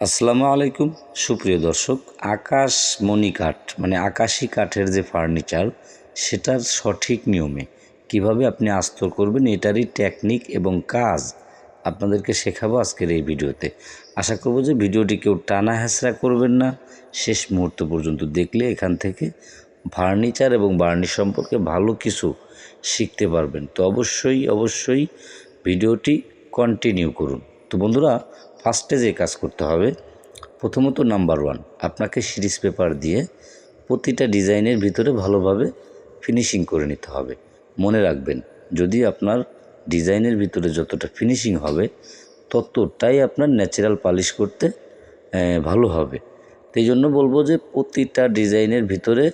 আসসালামু আলাইকুম, সুপ্রিয় দর্শক। আকাশ মণি কাঠ মানে আকাশি কাঠের যে ফার্নিচার, সেটার সঠিক নিয়মে কীভাবে আপনি আস্তর করবেন, এটারই টেকনিক এবং কাজ আপনাদেরকে শেখাবো আজকের এই ভিডিওতে। আশা করব যে ভিডিওটি কেউ টানা হেঁচড়া করবেন না। শেষ মুহূর্ত পর্যন্ত দেখলে এখান থেকে ফার্নিচার এবং বার্নিশ সম্পর্কে ভালো কিছু শিখতে পারবেন। তো অবশ্যই অবশ্যই ভিডিওটি কন্টিনিউ করুন। তো বন্ধুরা ফার্স্টে যে কাজ করতে হবে, প্রথমত নাম্বার ওয়ান, আপনাকে সিরিজ পেপার দিয়ে প্রতিটা ডিজাইনের ভিতরে ভালোভাবে ফিনিশিং করে নিতে হবে। মনে রাখবেন, যদি আপনার ডিজাইনের ভিতরে যতটা ফিনিশিং হবে, ততটাই আপনার ন্যাচারাল পালিশ করতে ভালো হবে। এই জন্য বলব যে প্রতিটা ডিজাইনের ভিতরে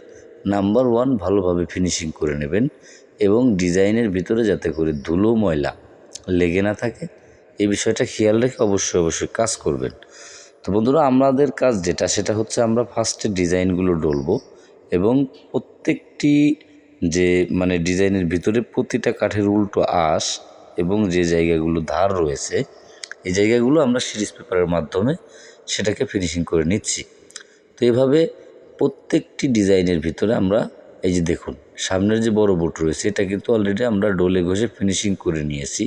নাম্বার ওয়ান ভালোভাবে ফিনিশিং করে নেবেন এবং ডিজাইনের ভিতরে যাতে করে ধুলো, ময়লা লেগে না থাকে এই বিষয়টা খেয়াল রেখে অবশ্যই অবশ্যই কাজ করবেন। তো বন্ধুরা, আমাদের কাজ যেটা, সেটা হচ্ছে আমরা ফার্স্টে ডিজাইনগুলো ডলবো এবং প্রত্যেকটি যে মানে ডিজাইনের ভিতরে প্রতিটা কাঠের উল্টো আঁশ এবং যে জায়গাগুলো ধার রয়েছে, এই জায়গাগুলো আমরা সিরিজ পেপারের মাধ্যমে সেটাকে ফিনিশিং করে নিচ্ছি। তো এভাবে প্রত্যেকটি ডিজাইনের ভিতরে আমরা, এই যে দেখুন, সামনের যে বড় বোট রয়েছে, এটা কিন্তু অলরেডি আমরা ডোলে ঘষে ফিনিশিং করে নিয়েছি।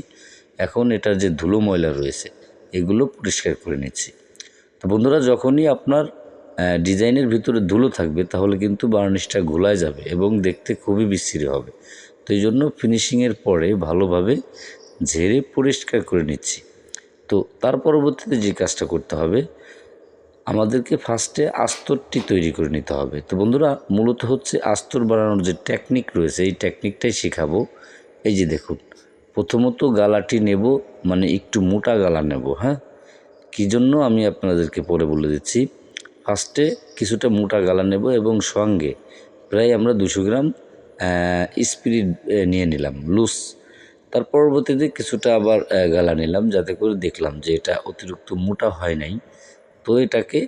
এখন এটার যে ধুলো ময়লা রয়েছে, এগুলো পরিষ্কার করে নিচ্ছি। তো বন্ধুরা, যখনই আপনার ডিজাইনের ভিতরে ধুলো থাকবে, তাহলে কিন্তু বার্নিশটা ঘোলায় যাবে এবং দেখতে খুবই বিশ্রী হবে। তো এই জন্য ফিনিশিংয়ের পরে ভালোভাবে ঝেড়ে পরিষ্কার করে নিচ্ছি। তো তার পরবর্তীতে যে কাজটা করতে হবে, আমাদেরকে ফার্স্টে আস্তরটি তৈরি করে নিতে হবে। তো বন্ধুরা, মূলত হচ্ছে আস্তর বানানোর যে টেকনিক রয়েছে, এই টেকনিকটাই শেখাবো। এই যে দেখুন প্রথমত গালাটি নেব মানে একটু মোটা গালা নেব হ্যাঁ? কী জন্য আমি আপনাদেরকে পরে বলে দিচ্ছি। ফার্স্টে কিছুটা মোটা গালা নেব এবং সঙ্গে প্রায় আমরা দুশো গ্রাম স্পিরিট নিয়ে নিলাম, লুজ। তার পরবর্তীতে কিছুটা আবার গালা নিলাম, যাতে করে দেখলাম যে এটা অতিরিক্ত মোটা হয় নাই। তো এটাকে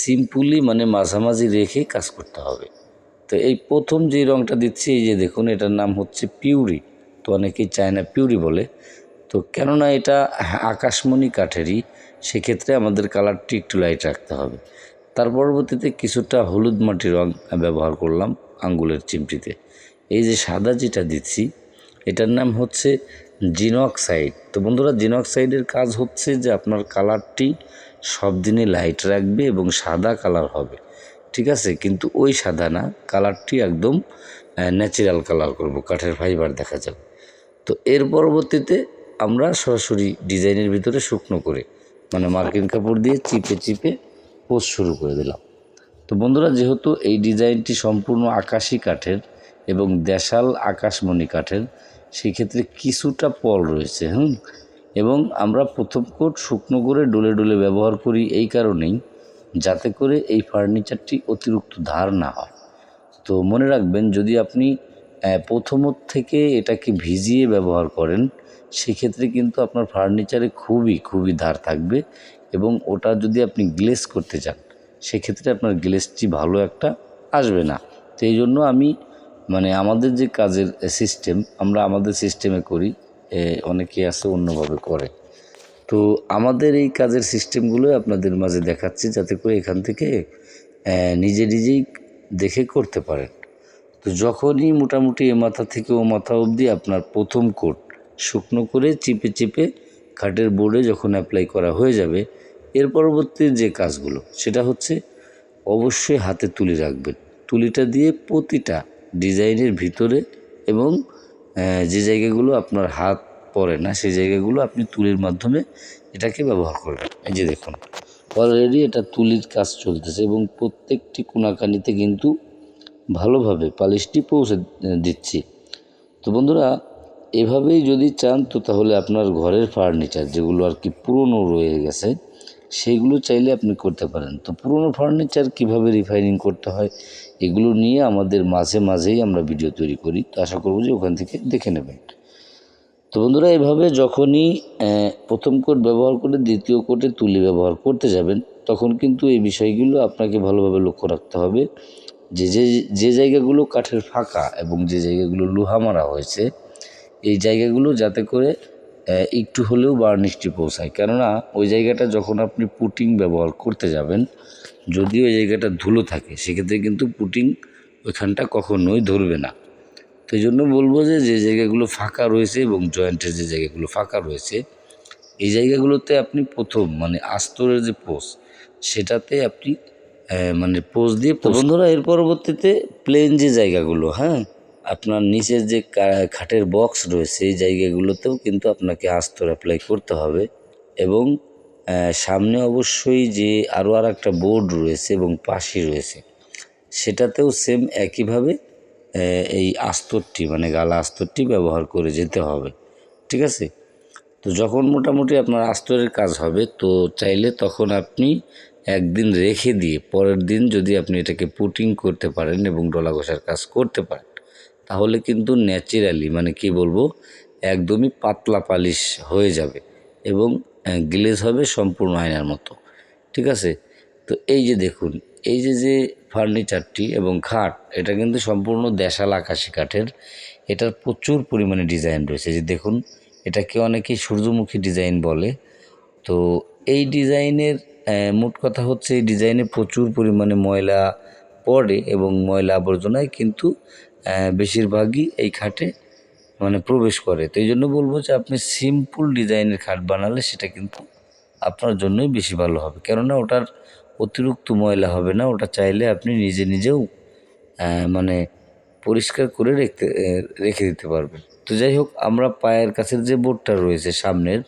সিম্পলি মানে মাঝামাঝি রেখে কাজ করতে হবে। তো এই প্রথম যে রঙটা দিচ্ছি, এই যে দেখুন, এটার নাম হচ্ছে পিউরি। তো অনেকেই চায় না পিউরি বলে। তো কেননা এটা আকাশমণি কাঠেরই, সেক্ষেত্রে আমাদের কালারটি একটু লাইট রাখতে হবে। তার পরবর্তীতে কিছুটা হলুদ মাটি রং ব্যবহার করলাম আঙ্গুলের চিমটিতে। এই যে সাদা যেটা দিচ্ছি, এটার নাম হচ্ছে জিনক্সাইড। তো বন্ধুরা, জিনক্সাইডের কাজ হচ্ছে যে আপনার কালারটি সব দিনে লাইট রাখবে এবং সাদা কালার হবে। ঠিক আছে? কিন্তু ওই সাদা না, কালারটি একদম ন্যাচারাল কালার করব, কাঠের ফাইবার দেখা যাবে। তো এর পরবর্তীতে আমরা সরাসরি ডিজাইনের ভিতরে শুকনো করে মানে মার্কিন কাপড় দিয়ে চিপে চিপে পোস্ট শুরু করে দিলাম। তো বন্ধুরা, যেহেতু এই ডিজাইনটি সম্পূর্ণ আকাশি কাঠের এবং দেশাল আকাশমণি কাঠের সেই ক্ষেত্রে কিছুটা পল রয়েছে, হুম? এবং আমরা প্রথম কোট শুকনো করে ডলে ডলে ব্যবহার করি এই কারণেই, যাতে করে এই ফার্নিচারটি অতিরিক্ত ধার না হয়। তো মনে রাখবেন, যদি আপনি প্রথমত থেকে এটাকে ভিজিয়ে ব্যবহার করেন, সেক্ষেত্রে কিন্তু আপনার ফার্নিচারে খুবই খুবই ধার থাকবে এবং ওটা যদি আপনি গ্লেস করতে চান, সেক্ষেত্রে আপনার গ্লেসটি ভালো একটা আসবে না। তো এই জন্য আমি মানে আমাদের যে কাজের সিস্টেম আমরা আমাদের সিস্টেমে করি অনেকে আছে অন্যভাবে করে। তো আমাদের এই কাজের সিস্টেমগুলো আপনাদের মাঝে দেখাচ্ছি যাতে করে এখান থেকে নিজে নিজেই দেখে করতে পারেন। তো যখনই মোটামুটি এ মাথা থেকে ও মাথা অবধি আপনার প্রথম কোট শুকনো করে চিপে চিপে খাটের বোর্ডে যখন অ্যাপ্লাই করা হয়ে যাবে, এর পরবর্তী যে কাজগুলো, সেটা হচ্ছে অবশ্যই হাতে তুলি রাখবেন। তুলিটা দিয়ে প্রতিটা ডিজাইনের ভিতরে এবং যে জায়গাগুলো আপনার হাত পড়ে না, সেই জায়গাগুলো আপনি তুলির মাধ্যমে এটাকে ব্যবহার করবেন। এই যে দেখুন অলরেডি এটা তুলির কাজ চলতেছে এবং প্রত্যেকটি কোনাকানিতে কিন্তু ভালোভাবে পালিশটি পৌঁছে দিচ্ছি। তো বন্ধুরা, এভাবেই যদি চান, তো তাহলে আপনার ঘরের ফার্নিচার যেগুলো আর কি পুরনো রয়ে গেছে সেইগুলো চাইলে আপনি করতে পারেন। তো পুরনো ফার্নিচার কীভাবে রিফাইনিং করতে হয়, এগুলো নিয়ে আমাদের মাঝে মাঝেই আমরা ভিডিও তৈরি করি। তো আশা করব যে ওখান থেকে দেখে নেবেন। তো বন্ধুরা, এভাবে যখনই প্রথম কোট ব্যবহার করে দ্বিতীয় কোটে তুলি ব্যবহার করতে যাবেন, তখন কিন্তু এই বিষয়গুলো আপনাকে ভালোভাবে লক্ষ্য রাখতে হবে। যে যে যে জায়গাগুলো কাঠের ফাঁকা এবং যে জায়গাগুলো লোহা মারা হয়েছে, এই জায়গাগুলো যাতে করে একটু হলেও বার্নিশটি পৌঁছায়। কেননা, ওই জায়গাটা যখন আপনি পুটিং ব্যবহার করতে যাবেন, যদি ওই জায়গাটা ধুলো থাকে, সেক্ষেত্রে কিন্তু পুটিং ওইখানটা কখনোই ধরবে না। তো এই জন্য বলব যে যে জায়গাগুলো ফাঁকা রয়েছে এবং জয়েন্টের যে জায়গাগুলো ফাঁকা রয়েছে, এই জায়গাগুলোতে আপনি প্রথম মানে আস্তরের যে পোজ সেটাতে আপনি মানে পোজ দিয়ে তো বন্ধুরা এর পরবর্তীতে প্লেন যে জায়গাগুলো হ্যাঁ? আপনার নিচের যে খাটের বক্স রয়েছে এই জায়গাগুলোতেও কিন্তু আপনাকে আস্তর অ্যাপ্লাই করতে হবে এবং সামনে অবশ্যই যে আরও আর একটা বোর্ড রয়েছে এবং পাশে রয়েছে সেটাতেও সেম একইভাবে এই আস্তরটি মানে গালা আস্তরটি ব্যবহার করে যেতে হবে ঠিক আছে? তো যখন মোটামুটি আপনার আস্তরের কাজ হবে তো চাইলে তখন আপনি একদিন রেখে দিয়ে পরের দিন যদি আপনি এটাকে পুটিং করতে পারেন এবং ডলা ঘষার কাজ করতে পারেন, তাহলে কিন্তু ন্যাচারালি মানে কি বলব, একদমই পাতলা পালিশ হয়ে যাবে এবং গ্লেজ হবে সম্পূর্ণ আয়নার মতো। ঠিক আছে? তো এই যে দেখুন, এই যে যে ফার্নিচারটি এবং খাট, এটা কিন্তু সম্পূর্ণ দেশাল আকাশি কাঠের। এটার প্রচুর পরিমাণে ডিজাইন রয়েছে। যে দেখুন, এটাকে অনেকেই সূর্যমুখী ডিজাইন বলে। তো এই ডিজাইনের মোট কথা হচ্ছে এই ডিজাইনে প্রচুর পরিমাণে ময়লা পড়ে এবং ময়লা আবর্জনায় কিন্তু বেশিরভাগই এই খাটে মানে প্রবেশ করে। তো এই জন্য বলব যে আপনি সিম্পল ডিজাইনের খাট বানালে সেটা কিন্তু আপনার জন্যই বেশি ভালো হবে। কেননা ওটার অতিরিক্ত ময়লা হবে না, ওটা চাইলে আপনি নিজে নিজেও মানে পরিষ্কার করে রেখতে রেখে দিতে পারবেন। তো যাই হোক, আমরা পায়ের কাছের যে বোর্ডটা রয়েছে সামনের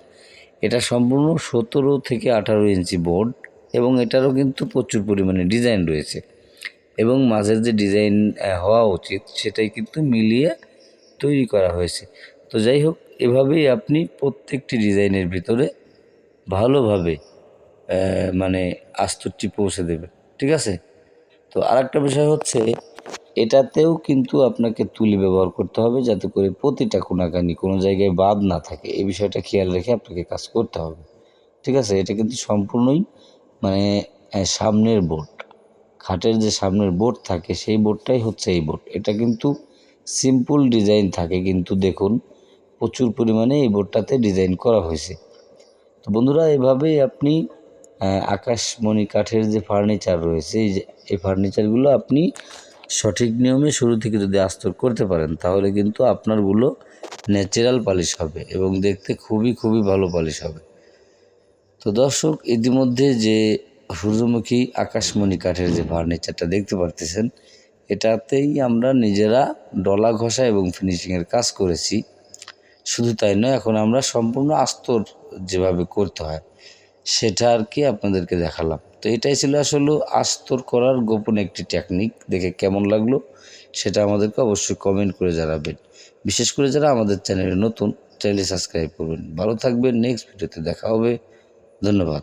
এটা সম্পূর্ণ সতেরো থেকে আঠারো ইঞ্চি বোর্ড এবং এটারও কিন্তু প্রচুর পরিমাণে ডিজাইন রয়েছে। এবং মাঝের যে ডিজাইন হওয়া উচিত সেটাই কিন্তু মিলিয়ে তৈরি করা হয়েছে। তো যাই হোক, এভাবেই আপনি প্রত্যেকটি ডিজাইনের ভিতরে ভালোভাবে মানে আস্তরটি পৌঁছে দেবে ঠিক আছে? তো আরেকটা বিষয় হচ্ছে এটাতেও কিন্তু আপনাকে তুলি ব্যবহার করতে হবে যাতে করে প্রতিটা কোনাকানি কোনো জায়গায় বাদ না থাকে। এই বিষয়টা খেয়াল রেখে আপনাকে কাজ করতে হবে। ঠিক আছে? এটা কিন্তু সম্পূর্ণই মানে সামনের বোর্ড খাটের যে সামনের বোর্ড থাকে, সেই বোর্ডটাই হচ্ছে এই বোর্ড এটা কিন্তু সিম্পল ডিজাইন থাকে, কিন্তু দেখুন, প্রচুর পরিমাণে এই বোর্ডটাতে ডিজাইন করা হয়েছে। তো বন্ধুরা, এভাবেই আপনি আকাশমণি কাঠের যে ফার্নিচার রয়েছে, এই যে, এই ফার্নিচারগুলো আপনি সঠিক নিয়মে শুরু থেকে যদি আস্তর করতে পারেন, তাহলে কিন্তু আপনারগুলো ন্যাচারাল পালিশ হবে এবং দেখতে খুবই খুবই ভালো পালিশ হবে। তো দর্শক, ইতিমধ্যে যে সূর্যমুখী আকাশমণি কাঠের যে ফার্নিচারটা দেখতে পারতেছেন, এটাতেই আমরা নিজেরা ডলা ঘষা এবং ফিনিশিংয়ের কাজ করেছি। শুধু তাই নয়, এখন আমরা সম্পূর্ণ আস্তর যেভাবে করতে হয় সেটা আর কি আপনাদেরকে দেখালাম। তো এটাই ছিল আসলে আস্তর করার গোপন একটি টেকনিক দেখে কেমন লাগল সেটা আমাদেরকে অবশ্যই কমেন্ট করে জানাবেন। বিশেষ করে যারা আমাদের চ্যানেলে নতুন চ্যানেলে সাবস্ক্রাইব করবেন। ভালো থাকবেন নেক্সট ভিডিওতে দেখা হবে। ধন্যবাদ।